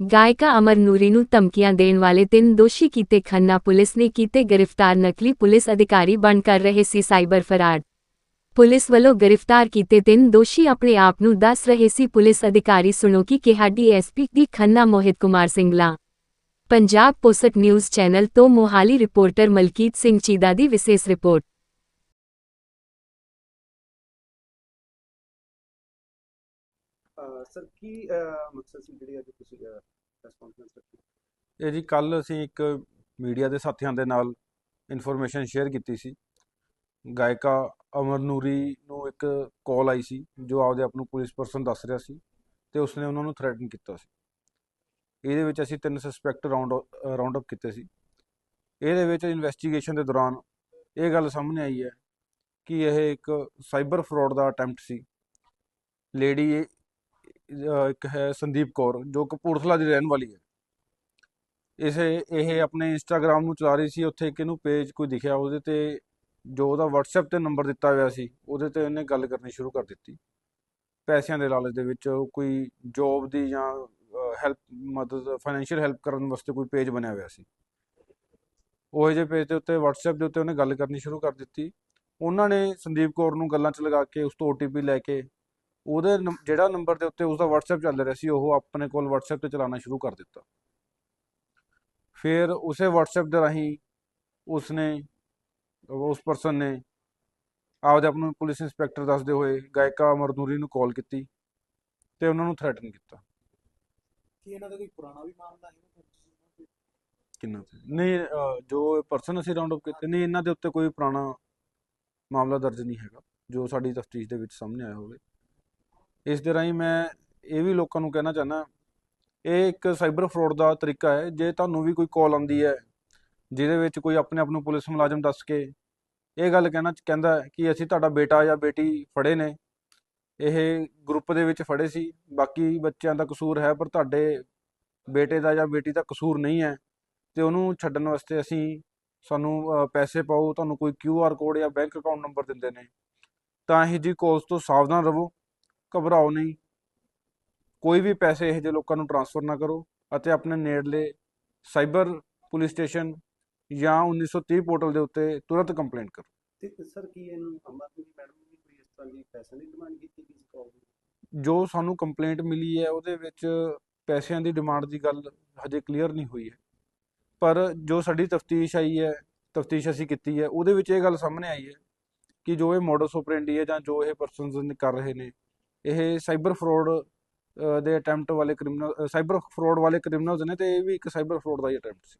ਗਾਇਕਾ ਅਮਰ ਨੂਰੀ ਨੂੰ ਧਮਕੀਆਂ ਦੇਣ ਵਾਲੇ ਤਿੰਨ ਦੋਸ਼ੀ ਕੀਤੇ ਖੰਨਾ ਪੁਲਿਸ ਨੇ ਕੀਤੇ ਗ੍ਰਿਫਤਾਰ ਨਕਲੀ ਪੁਲਿਸ ਅਧਿਕਾਰੀ ਬਣ ਕਰ ਰਹੇ ਸੀ ਸਾਈਬਰ ਫਰਾਡ। ਪੁਲਿਸ ਵੱਲੋਂ ਗ੍ਰਿਫਤਾਰ ਕੀਤੇ ਤਿੰਨ ਦੋਸ਼ੀ ਆਪਣੇ ਆਪ ਨੂੰ ਦੱਸ ਰਹੇ ਸੀ। ਪੁਲਿਸ ਅਧਿਕਾਰੀ ਸੁਣੋ ਕਿ ਕਿਹਾ, ਡੀਐਸਪੀ ਦੀ Khanna Mohit Kumar Singla. Punjab post news channel ਤੋਂ ਮੋਹਾਲੀ ਰਿਪੋਰਟਰ ਮਲਕੀਤ ਸਿੰਘ ਚੀਦਾ ਦੀ ਵਿਸ਼ੇਸ਼ ਰਿਪੋਰਟ। ਸਰ, ਕੀ ਮਕਸਦ ਸੀ ਜਿਹੜੀ ਅੱਜ ਤੁਸੀਂ ਪ੍ਰੈਸ ਕਾਨਫਰੰਸ ਰੱਖੀ? ਇਹ ਜੀ ਕੱਲ ਅਸੀਂ ਇੱਕ ਮੀਡੀਆ ਦੇ ਸਾਥੀਆਂ ਦੇ ਨਾਲ ਇਨਫੋਰਮੇਸ਼ਨ ਸ਼ੇਅਰ ਕੀਤੀ ਸੀ। ਗਾਇਕਾ ਅਮਰ ਨੂਰੀ ਨੂੰ ਇੱਕ ਕਾਲ ਆਈ ਸੀ, ਜੋ ਆਪਦੇ ਆਪ ਨੂੰ ਪੁਲਿਸ ਪਰਸਨ ਦੱਸ ਰਿਹਾ ਸੀ ਤੇ ਉਸਨੇ ਉਹਨਾਂ ਨੂੰ ਥ੍ਰੈਟਨ ਕੀਤਾ ਸੀ। ਇਹਦੇ ਵਿੱਚ ਅਸੀਂ ਤਿੰਨ ਸਸਪੈਕਟ ਰਾਉਂਡ ਰਾਉਂਡ ਅਪ ਕੀਤੇ ਸੀ। ਇਹਦੇ ਵਿੱਚ ਇਨਵੈਸਟੀਗੇਸ਼ਨ ਦੇ ਦੌਰਾਨ ਇਹ ਗੱਲ ਸਾਹਮਣੇ ਆਈ ਹੈ ਕਿ ਇਹ ਇੱਕ ਸਾਈਬਰ ਫਰਾਡ ਦਾ ਅਟੈਂਪਟ ਸੀ। ਲੇਡੀ ਇੱਕ ਹੈ ਸੰਦੀਪ ਕੌਰ, ਜੋ ਕਪੂਰਥਲਾ ਦੀ ਰਹਿਣ ਵਾਲੀ ਹੈ। ਇਸੇ, ਇਹ ਆਪਣੇ ਇੰਸਟਾਗ੍ਰam ਨੂੰ ਚਲਾ ਰਹੀ ਸੀ, ਉੱਥੇ ਇੱਕ ਇਹਨੂੰ ਪੇਜ ਕੋਈ ਦਿਖਿਆ ਉਹਦੇ ਤੇ, ਜੋ ਉਹਦਾ WhatsApp ਤੇ ਨੰਬਰ ਦਿੱਤਾ ਹੋਇਆ ਸੀ, ਉਹਦੇ ਤੇ ਉਹਨੇ ਗੱਲ ਕਰਨੀ ਸ਼ੁਰੂ ਕਰ ਦਿੱਤੀ। ਪੈਸਿਆਂ ਦੇ ਲਾਲਚ ਦੇ ਵਿੱਚ ਕੋਈ ਜੋਬ ਦੀ ਜਾਂ ਹੈਲਪ ਮਦਦ ਫਾਈਨੈਂਸ਼ੀਅਲ ਹੈਲਪ ਕਰਨ ਵਾਸਤੇ ਕੋਈ ਪੇਜ ਬਣਿਆ ਹੋਇਆ ਸੀ। ਉਹ ਜਿਹੇ ਪੇਜ ਦੇ ਉੱਤੇ, WhatsApp ਦੇ ਉੱਤੇ ਉਹਨੇ ਗੱਲ ਕਰਨੀ ਸ਼ੁਰੂ ਕਰ ਦਿੱਤੀ। ਉਹਨਾਂ ਨੇ ਸੰਦੀਪ ਕੌਰ ਨੂੰ ਗੱਲਾਂ 'ਚ ਲਗਾ ਕੇ, ਉਸ ਤੋਂ OTP ਲੈ ਕੇ ਉਹਦੇ ਜਿਹੜਾ ਨੰਬਰ ਦੇ ਉੱਤੇ ਉਸਦਾ WhatsApp ਚੱਲ ਰਿਹਾ ਸੀ ਉਹ ਆਪਣੇ ਕੋਲ WhatsApp ਤੇ ਚਲਾਉਣਾ ਸ਼ੁਰੂ ਕਰ ਦਿੱਤਾ। ਫਿਰ ਉਸੇ WhatsApp ਦੇ ਰਾਹੀਂ ਉਸਨੇ ਉਸ ਪਰਸਨ ਨੇ ਆਪਦੇ ਆਪ ਨੂੰ ਪੁਲਿਸ ਇੰਸਪੈਕਟਰ ਦੱਸਦੇ ਹੋਏ ਗਾਇਕਾ ਅਮਰ ਨੂਰੀ ਨੂੰ ਕਾਲ ਕੀਤੀ ਤੇ ਉਹਨਾਂ ਨੂੰ ਥ੍ਰੈਟਨ ਕੀਤਾ। ਕੀ ਇਹਨਾਂ ਦਾ ਕੋਈ ਪੁਰਾਣਾ ਵੀ ਮਾਮਲਾ ਹੈ? ਕਿੰਨਾ ਤੇ ਨਹੀਂ ਜੋ ਪਰਸਨ ਅਸੀਂ ਰਾਉਂਡ ਅਪ ਕੀਤੇ ਨਹੀਂ ਇਹਨਾਂ ਦੇ ਉੱਤੇ ਕੋਈ ਪੁਰਾਣਾ ਮਾਮਲਾ ਦਰਜ ਨਹੀਂ ਹੈਗਾ ਜੋ ਸਾਡੀ ਤਫਤੀਸ਼ ਦੇ ਵਿੱਚ ਸਾਹਮਣੇ ਆਇਆ ਹੋਵੇ। ਇਸ ਦੇ ਰਾਹੀਂ ਮੈਂ ਇਹ ਵੀ ਲੋਕਾਂ ਨੂੰ ਕਹਿਣਾ ਚਾਹੁੰਦਾ, ਇਹ ਇੱਕ ਸਾਈਬਰ ਫਰਾਡ ਦਾ ਤਰੀਕਾ ਹੈ, ਜੇ ਤੁਹਾਨੂੰ ਵੀ ਕੋਈ ਕਾਲ ਆਉਂਦੀ ਹੈ, ਜਿਹਦੇ ਵਿੱਚ ਕੋਈ ਆਪਣੇ ਆਪ ਨੂੰ ਪੁਲਿਸ ਮੁਲਾਜ਼ਮ ਦੱਸ ਕੇ ਇਹ ਗੱਲ ਕਹਿਣਾ ਕਹਿੰਦਾ ਕਿ ਅਸੀਂ ਤੁਹਾਡਾ ਬੇਟਾ ਜਾਂ ਬੇਟੀ ਫੜੇ ਨੇ, ਇਹ ਗਰੁੱਪ ਦੇ ਵਿੱਚ ਫੜੇ ਸੀ, ਬਾਕੀ ਬੱਚਿਆਂ ਦਾ ਕਸੂਰ ਹੈ, ਪਰ ਤੁਹਾਡੇ ਬੇਟੇ ਦਾ ਜਾਂ ਬੇਟੀ ਦਾ ਕਸੂਰ ਨਹੀਂ ਹੈ, ਤੇ ਉਹਨੂੰ ਛੱਡਣ ਵਾਸਤੇ ਅਸੀਂ ਸਾਨੂੰ ਪੈਸੇ ਪਾਓ, ਤੁਹਾਨੂੰ ਕੋਈ ਕਿਊ ਆਰ ਕੋਡ ਜਾਂ ਬੈਂਕ ਅਕਾਊਂਟ ਨੰਬਰ ਦਿੰਦੇ ਨੇ, ਤਾਂ ਇਹ ਜੀ ਕਾਲਸ ਤੋਂ ਸਾਵਧਾਨ ਰਹੋ। ਘਬਰਾਓ ਨਹੀਂ। ਕੋਈ ਵੀ ਪੈਸੇ ਇਹੋ ਜਿਹੇ ਲੋਕਾਂ ਨੂੰ ਟ੍ਰਾਂਸਫਰ ਨਾ ਕਰੋ ਅਤੇ ਆਪਣੇ ਨੇੜਲੇ ਸਾਈਬਰ ਪੁਲਿਸ ਸਟੇਸ਼ਨ ਜਾਂ 1930 ਪੋਰਟਲ ਦੇ ਉੱਤੇ ਤੁਰੰਤ ਕੰਪਲੇਂਟ ਕਰੋ। ਤੇ ਸਰ ਕੀ ਇਹਨੂੰ ਅਮਰਪ੍ਰੀਤ ਮੈਡਮ ਨੇ ਕੋਈ ਇਸ ਤਰ੍ਹਾਂ ਦੀ ਪੈਸੇ ਦੀ ਡਿਮਾਂਡ ਕੀਤੀ ਕਿਸੇ ਕਾਲ ਦੀ ਜੋ ਸਾਨੂੰ ਕੰਪਲੇਂਟ ਮਿਲੀ ਹੈ ਉਹਦੇ ਵਿੱਚ ਪੈਸਿਆਂ ਦੀ ਡਿਮਾਂਡ ਦੀ ਗੱਲ ਹਜੇ ਕਲੀਅਰ ਨਹੀਂ ਹੋਈ ਹੈ। ਪਰ ਜੋ ਸਾਡੀ ਤਫਤੀਸ਼ ਆਈ ਹੈ ਤਫਤੀਸ਼ ਅਸੀਂ ਕੀਤੀ ਹੈ ਉਹਦੇ ਵਿੱਚ ਇਹ ਗੱਲ ਸਾਹਮਣੇ ਆਈ ਹੈ ਕਿ ਜੋ ਇਹ ਮੋਡਸ ਆਪਰੈਂਡੀ ਹੈ ਜਾਂ ਜੋ ਇਹ ਪਰਸਨਸ ਕਰ ਰਹੇ ਨੇ ਇਹ ਸਾਈਬਰ ਫਰਾਡ ਦੇ ਅਟੈਂਪਟ ਵਾਲੇ ਕ੍ਰਿਮੀਨਲ ਸਾਈਬਰ ਫਰਾਡ ਵਾਲੇ ਕ੍ਰਿਮੀਨਲਸ ਨੇ ਤੇ ਇਹ ਵੀ ਇੱਕ ਸਾਈਬਰ ਫਰਾਡ ਦਾ ਹੀ ਅਟੈਂਪਟ ਸੀ।